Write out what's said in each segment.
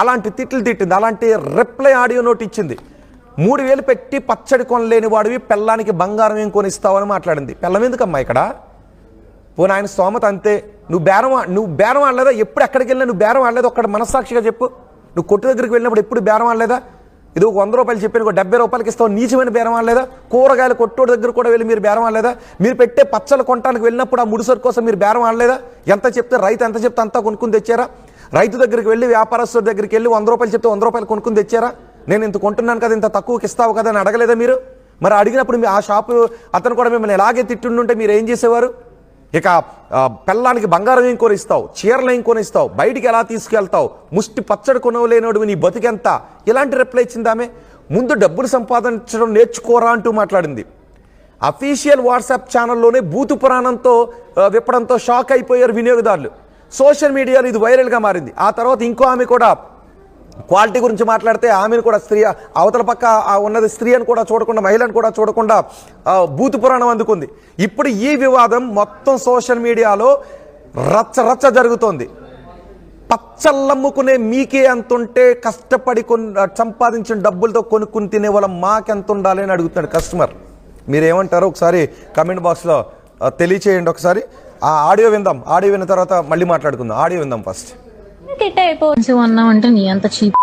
అలాంటి తిట్లు తిట్టింది అలాంటి రిప్లై ఆడియో నోట్ ఇచ్చింది. మూడు వేలు పెట్టి పచ్చడి కొనలేని వాడివి పెళ్ళానికి బంగారం ఏం కొనిస్తావని మాట్లాడింది. పెళ్ళం ఎందుకమ్మా ఇక్కడ? పోనీ ఆయన స్తోమత అంతే. నువ్వు బేరం నువ్వు బేరం ఆడలేదా? ఎప్పుడు ఎక్కడికి వెళ్ళినా నువ్వు బేరం ఆడలేదు? ఒక్కడ మనస్సాక్షిగా చెప్పు. నువ్వు కొట్టు దగ్గరికి వెళ్ళినప్పుడు ఎప్పుడు బేరం ఆడలేదా? ఇది ఒక వంద రూపాయలు చెప్పి ఒక డెబ్బై రూపాయలకి ఇస్తావు నీచమైన బేరం ఆడలేదా? కూరగాయలు కొట్టోడు దగ్గర కూడా వెళ్ళి మీరు బేరం ఆడలేదా? మీరు పెట్టే పచ్చలు కొనడానికి వెళ్ళినప్పుడు ఆ ముడిసరు కోసం మీరు బేరం ఆడలేదా? ఎంత చెప్తే రైతు ఎంత చెప్తే అంతా కొనుక్కుని తెచ్చారా? రైతు దగ్గరికి వెళ్ళి వ్యాపారస్తుడి దగ్గరికి వెళ్ళి వంద రూపాయలు చెప్తే వంద రూపాయలు కొనుక్కుని తెచ్చారా? నేను ఇంత కొంటున్నాను కదా ఇంత తక్కువకి ఇస్తావు కదా అని అడగలేదా మీరు? మరి అడిగినప్పుడు మీ ఆ షాపు అతను కూడా మిమ్మల్ని ఎలాగే తిట్టుండుంటే మీరు ఏం చేసేవారు? ఇక పిల్లానికి బంగారం ఏం కొనిస్తావు? చీరలు ఏం కొనిస్తావు? బయటికి ఎలా తీసుకెళ్తావు? ముష్టి పచ్చడి కొనవలేనోడు నీ బతికెంత? ఇలాంటి రిప్లై ఇచ్చిందామే ముందు డబ్బులు సంపాదించడం నేర్చుకోరా అంటూ మాట్లాడింది. అఫీషియల్ వాట్సాప్ ఛానల్లోనే బూతు పురాణంతో విప్పడంతో షాక్ అయిపోయారు వినియోగదారులు. సోషల్ మీడియాలో ఇది వైరల్గా మారింది. ఆ తర్వాత ఇంకో ఆమె కూడా క్వాలిటీ గురించి మాట్లాడితే ఆమెను కూడా స్త్రీ అవతల పక్క ఆ ఉన్నది స్త్రీ అని కూడా చూడకుండా మహిళను కూడా చూడకుండా భూతి పురాణం అందుకుంది. ఇప్పుడు ఈ వివాదం మొత్తం సోషల్ మీడియాలో రచ్చ రచ్చ జరుగుతోంది. పచ్చళ్ళమ్ముకునే మీకే అంతుంటే ఉంటే కష్టపడి కొన్ సంపాదించిన డబ్బులతో కొనుక్కుని తినే వాళ్ళ మాకెంత ఉండాలి అని అడుగుతున్నాడు కస్టమర్. మీరేమంటారో ఒకసారి కమెంట్ బాక్స్లో తెలియచేయండి ఒకసారి. ఆ ఆడియో విందాం. ఆడియో విన్న తర్వాత మళ్ళీ మాట్లాడుకుందాం. ఆడియో విందాం ఫస్ట్. తిట్ట అయిపోవచ్చు నీ అంత చీప్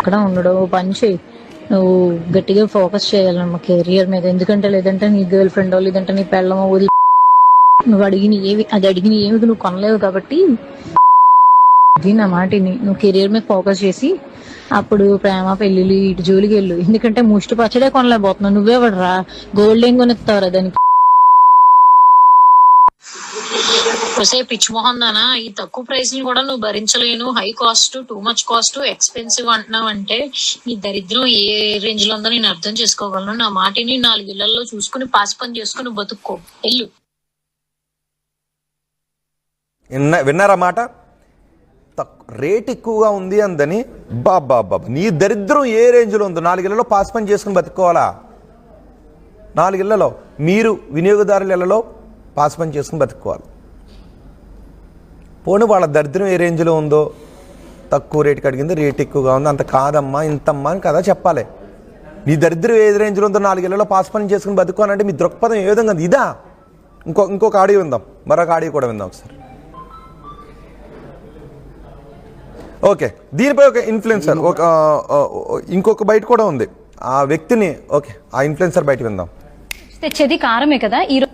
అక్కడ ఉండడు. పని చేయి నువ్వు గట్టిగా ఫోకస్ చేయాలమ్మ కెరియర్ మీద. ఎందుకంటే లేదంటే నీ గర్ల్ ఫ్రెండ్ లేదంటే నీ పెళ్ళమో వదిలి నువ్వు అడిగిన ఏవి అది అడిగిన ఏమి నువ్వు కొనలేవు కాబట్టి ఇది నా మాట విని. నువ్వు కెరియర్ మీద ఫోకస్ చేసి అప్పుడు ప్రేమ పెళ్ళిళ్ళు ఇటు జోలికి వెళ్ళు. ఎందుకంటే ముష్టి పచ్చడే కొనలేకపోతున్నావు. నువ్వే రా గోల్డ్ ఏం కొనిస్తావురా దానికి? ఒసే పిచ్ మొహం దానా ఈ తక్కువ ప్రైస్ని కూడా నువ్వు భరించలేను. High cost too much cost expensive అంటున్నావు అంటే నీ దరిద్రం ఏ రేంజ్లో ఉందో నేను అర్థం చేసుకోగలను. నా మాటిని నాలుగు ఇళ్ళలో చూసుకుని పాస్ పని చేసుకుని బతుక్కో. వెళ్ళు. విన్న విన్నారా మాట? రేట్ ఎక్కువగా ఉంది అందని బాబా బాబా నీ దరిద్రం ఏ రేంజ్లో ఉందో నాలుగిళ్ళలో పాస్ పని చేసుకుని బతుకోవాలా నాలుగిళ్ళలో మీరు వినియోగదారుల ఇళ్ళలో పాస్ పని చేసుకుని బతుకోవాలి పోనీ వాళ్ళ దరిద్రం ఏ రేంజ్లో ఉందో? తక్కువ రేటుకి అడిగింది రేట్ ఎక్కువగా ఉంది. అంత కాదమ్మా ఇంతమ్మా అని కదా చెప్పాలి. నీ దరిద్రం ఏ రేంజ్లో ఉందో నాలుగేళ్ళలో పాస్ పని చేసుకుని బతుకోనంటే మీ దృక్పథం ఏ విధంగా ఉంది? ఇదా? ఇంకో ఇంకొక ఆడియో విందాం. మరొక ఆడియో కూడా విందాం ఒకసారి. ఓకే దీనిపై ఒక ఇన్ఫ్లుయెన్సర్ ఒక ఇంకొక బయట కూడా ఉంది. ఆ వ్యక్తిని ఓకే ఆ ఇన్ఫ్లుయెన్సర్ బయట విందాం. తెచ్చేది కారమే కదా ఈరోజు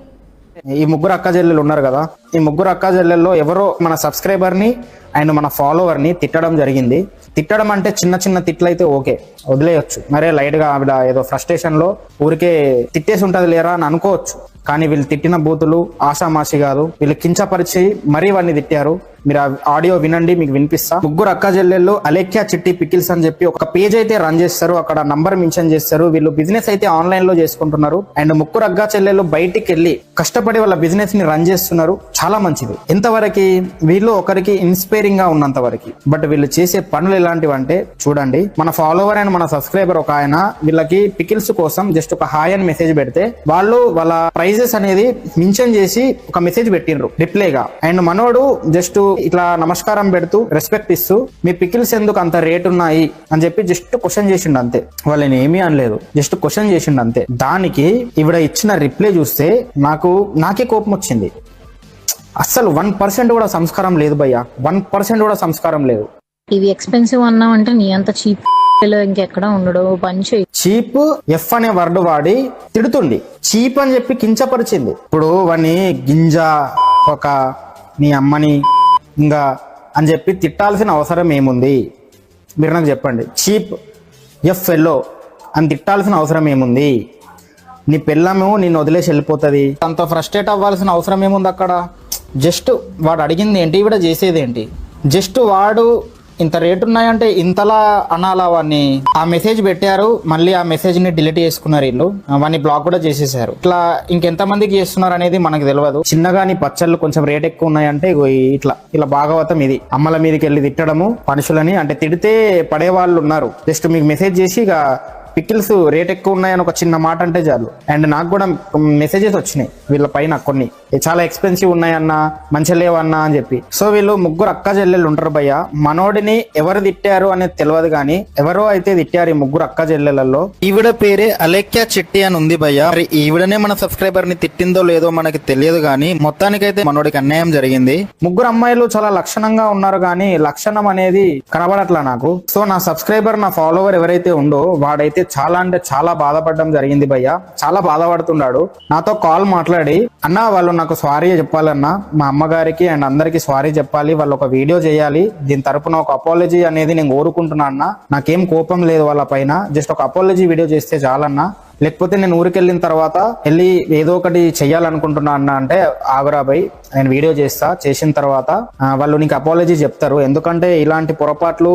ఈ ముగ్గురు అక్క చెల్లెలు ఉన్నారు కదా. ఈ ముగ్గురు అక్క చెల్లెల్లో ఎవరో మన సబ్స్క్రైబర్ని అండ్ మన ఫాలోవర్ని తిట్టడం జరిగింది. తిట్టడం అంటే చిన్న చిన్న తిట్లు అయితే ఓకే వదిలేయచ్చు. మరే లైట్గా ఆవిడ ఏదో ఫ్రస్ట్రేషన్లో ఊరికే తిట్టేసి ఉంటది లేరా అని అనుకోవచ్చు. కానీ వీళ్ళు తిట్టిన బూతులు ఆషామాషి కాదు. వీళ్ళు కించపరిచి మరీ వాడిని తిట్టారు. మీరు ఆ ఆడియో వినండి మీకు వినిపిస్తా. ముగ్గురు అక్క చెల్లెళ్ళు అలేఖ్యా చిట్టి పికిల్స్ అని చెప్పి ఒక పేజ్ అయితే రన్ చేస్తారు. అక్కడ నంబర్ మెన్షన్ చేస్తారు. వీళ్ళు బిజినెస్ అయితే ఆన్లైన్లో చేసుకుంటున్నారు. అండ్ ముగ్గురు అక్క చెల్లెళ్ళు బయటికి వెళ్ళి కష్టపడి వాళ్ళ బిజినెస్ని రన్ చేస్తున్నారు. చాలా మంచిది. ఇంతవరకు వీళ్ళు ఒకరికి ఇన్స్పైరింగ్గా ఉన్నంత వరకు. బట్ వీళ్ళు చేసే పనులు ఎలాంటివి అంటే చూడండి. మన ఫాలోవర్ అండ్ మన సబ్స్క్రైబర్ ఒక ఆయన వీళ్ళకి పికిల్స్ కోసం జస్ట్ ఒక హాయ్ అని మెసేజ్ పెడితే వాళ్ళు వాళ్ళ ప్రైజ్ ప్రైజెస్ అనేది మెన్షన్ చేసి ఒక మెసేజ్ పెట్టిండ్రు రిప్లైగా అండ్ మనోడు జస్ట్ ఇట్లా నమస్కారం పెడుతూ రెస్పెక్ట్ ఇస్తూ మీ పికిల్స్ ఎందుకు అంత రేట్ ఉన్నాయి? అని చెప్పి జస్ట్ క్వశ్చన్ చేసిండు అంతే. వాళ్ళని ఏమీ అనలేదు జస్ట్ క్వశ్చన్ చేసిండు అంతే. దానికి ఇవిడ ఇచ్చిన రిప్లై చూస్తే నాకు నాకే కోపం వచ్చింది. అస్సలు వన్ పర్సెంట్ కూడా సంస్కారం లేదు భయ్యా. వన్ పర్సెంట్ కూడా సంస్కారం లేదు. ఇవి ఎక్స్పెన్సివ్ అన్నావు అంటే నీ అంత చీప్ ఇంకెక్కడ ఉండడు. పని చేయి చీప్ ఎఫ్ అనే వర్డ్ వాడి తిడుతుంది చీప్ అని చెప్పి కించపరిచింది. ఇప్పుడు వాడిని గింజ ఒక నీ అమ్మని ఇంకా అని చెప్పి తిట్టాల్సిన అవసరం ఏముంది? మీరు నాకు చెప్పండి. చీప్ ఎఫ్ ఎల్లో అని తిట్టాల్సిన అవసరం ఏముంది? నీ పిల్లము నిన్ను వదిలేసి వెళ్ళిపోతుంది. అంత ఫ్రస్ట్రేట్ అవ్వాల్సిన అవసరం ఏముంది అక్కడ? జస్ట్ వాడు అడిగింది ఏంటి? ఈవిడ చేసేది ఏంటి? జస్ట్ వాడు ఇంత రేటు ఉన్నాయంటే ఇంతలా అనాలా వాడిని ఆ మెసేజ్ పెట్టారు మళ్ళీ ఆ మెసేజ్ని డిలీట్ చేసుకున్నారు వీళ్ళు. వాడిని బ్లాక్ కూడా చేసేసారు. ఇట్లా ఇంకెంత మందికి చేస్తున్నారు అనేది మనకు తెలియదు చిన్నగాని పచ్చళ్ళు కొంచెం రేట్ ఎక్కువ ఉన్నాయంటే ఇగో ఇట్లా ఇలా భాగవతం ఇది. అమ్మల మీదకి వెళ్ళి తిట్టడము మనుషులని అంటే తిడితే పడే వాళ్ళు ఉన్నారు. జస్ట్ మీకు మెసేజ్ చేసి ఇక పికిల్స్ రేట్ ఎక్కువ ఉన్నాయని ఒక చిన్న మాట అంటే చాలు. అండ్ నాకు కూడా మెసేజెస్ వచ్చినాయి వీళ్ళ పైన కొన్ని. చాలా ఎక్స్పెన్సివ్ ఉన్నాయన్న మంచి లేవన్నా అని చెప్పి. సో వీళ్ళు ముగ్గురు అక్క చెల్లెళ్ళు ఉంటారు భయ్య. మనోడిని ఎవరు తిట్టారు అనేది తెలియదు కానీ ఎవరో అయితే తిట్టారు ఈ ముగ్గురు అక్క చెల్లెలలో ఈవిడ పేరే అలేఖ్య చెట్టి అని ఉంది భయ్య. మరి ఈవిడనే మన సబ్స్క్రైబర్ని తిట్టిందో లేదో మనకి తెలియదు కానీ మొత్తానికైతే మనోడికి అన్యాయం జరిగింది. ముగ్గురు అమ్మాయిలు చాలా లక్షణంగా ఉన్నారు కానీ లక్షణం అనేది కనబడట్లా నాకు. సో నా సబ్స్క్రైబర్ నా ఫాలోవర్ ఎవరైతే ఉందో వాడైతే చాలా అంటే చాలా బాధపడడం జరిగింది భయ్య. చాలా బాధపడుతున్నాడు. నాతో కాల్ మాట్లాడి అన్న వాళ్ళు నాకు సారీ చెప్పాలన్నా మా అమ్మగారికి అండ్ అందరికి సారీ చెప్పాలి వాళ్ళు ఒక వీడియో చేయాలి దీని తరపున ఒక అపాలజీ అనేది నేను కోరుకుంటున్నా అన్న. నాకేం కోపం లేదు వాళ్ళ పైన. జస్ట్ ఒక అపాలజీ వీడియో చేస్తే చాలన్నా. లేకపోతే నేను ఊరికి వెళ్ళిన తర్వాత వెళ్ళి ఏదో ఒకటి చెయ్యాలనుకుంటున్నా అన్న అంటే ఆగురాబాయ్ నేను వీడియో చేస్తా. చేసిన తర్వాత వాళ్ళు నీకు అపాలజీ చెప్తారు. ఎందుకంటే ఇలాంటి పొరపాట్లు